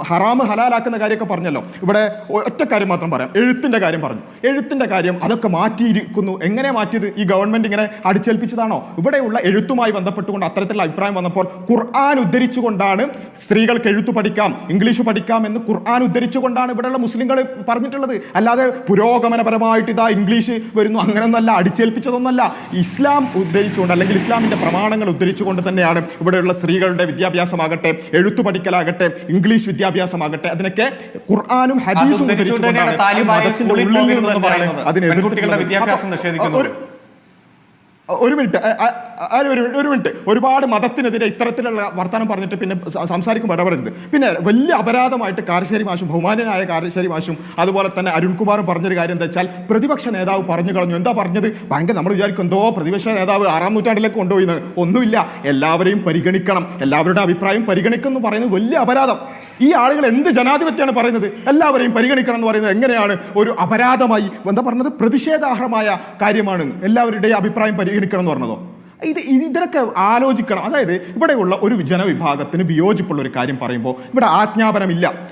ഹറാമ് ഹലാലാക്കുന്ന കാര്യമൊക്കെ പറഞ്ഞല്ലോ. ഇവിടെ ഒറ്റ കാര്യം മാത്രം പറയാം. എഴുത്തിന്റെ കാര്യം പറഞ്ഞു. എഴുത്തിന്റെ കാര്യം അതൊക്കെ മാറ്റിയിരിക്കുന്നു. എങ്ങനെ മാറ്റിയത്? ഈ ഗവൺമെന്റ് ഇങ്ങനെ അടിച്ചേൽപ്പിച്ചതാണോ? ഇവിടെയുള്ള എഴുത്തുമായി ബന്ധപ്പെട്ടുകൊണ്ട് അത്തരത്തിലുള്ള അഭിപ്രായം വന്നപ്പോൾ ഖുർആൻ ഉദ്ധരിച്ചുകൊണ്ടാണ് സ്ത്രീകൾക്ക് എഴുത്ത് പഠിക്കാം ഇംഗ്ലീഷ് പഠിക്കാം എന്ന് ഖുർആൻ ഉദ്ധരിച്ചുകൊണ്ടാണ് ഇവിടെയുള്ള മുസ്ലിങ്ങൾ പറഞ്ഞിട്ടുള്ളത്. അല്ലാതെ പുരോഗമനപരമായിട്ട് ഇതാ ഇംഗ്ലീഷ് വരുന്നു. അങ്ങനെയൊന്നല്ല അടിച്ചേൽപ്പിച്ചതൊന്നല്ല. ഇസ്ലാം ഉദ്ധരിച്ചുകൊണ്ട് അല്ലെങ്കിൽ ഇസ്ലാമിന്റെ പ്രമാണങ്ങൾ ഉദ്ധരിച്ചുകൊണ്ട് തന്നെയാണ് ഇവിടെയുള്ള സ്ത്രീകളുടെ വിദ്യാഭ്യാസമാകട്ടെ എഴുത്തു പഠിക്കലാകട്ടെ ഇംഗ്ലീഷ് വിദ്യാഭ്യാസമാകട്ടെ. അതിനൊക്കെ ഖുർആാനും ഹദീസും. അതിനെ. ഒരു- മിനിറ്റ്. ഒരു മിനിറ്റ് ഒരുപാട് മതത്തിനെതിരെ ഇത്തരത്തിലുള്ള വർത്തമാനം പറഞ്ഞിട്ട് പിന്നെ സംസാരിക്കുമ്പോൾ ഇടപെടരുത്. പിന്നെ വലിയ അപരാധമായിട്ട് കാരശ്ശേരി മാഷും ബഹുമാനനായ കാരശ്ശേരി മാഷും അതുപോലെ തന്നെ അരുൺകുമാറും പറഞ്ഞൊരു കാര്യം എന്താ വെച്ചാൽ പ്രതിപക്ഷ നേതാവ് പറഞ്ഞു കളഞ്ഞു. എന്താ പറഞ്ഞത്? ഭയങ്കര നമ്മൾ വിചാരിക്കും എന്തോ പ്രതിപക്ഷ നേതാവ് ആറാം നൂറ്റാണ്ടിലേക്ക് കൊണ്ടുപോയിന്ന് ഒന്നുമില്ല. എല്ലാവരെയും പരിഗണിക്കണം. എല്ലാവരുടെ അഭിപ്രായം പരിഗണിക്കണം എന്ന് പറയുന്നത് വലിയ അപരാധം. ഈ ആളുകൾ എന്ത് ജനാധിപത്യമാണ് പറയുന്നത്? എല്ലാവരെയും പരിഗണിക്കണം എന്ന് പറയുന്നത് എങ്ങനെയാണ്? ഒരു അപരാധമായി എന്താ പറഞ്ഞത്? പ്രതിഷേധാർഹമായ കാര്യമാണ്. എല്ലാവരുടെയും അഭിപ്രായം പരിഗണിക്കണം എന്ന് പറഞ്ഞതോ? ഇത് ഇതിനൊക്കെ ആലോചിക്കണം. അതായത് ഇവിടെയുള്ള ഒരു ജനവിഭാഗത്തിന് വിയോജിപ്പുള്ള ഒരു കാര്യം പറയുമ്പോൾ ഇവിടെ ആജ്ഞാപനമില്ല.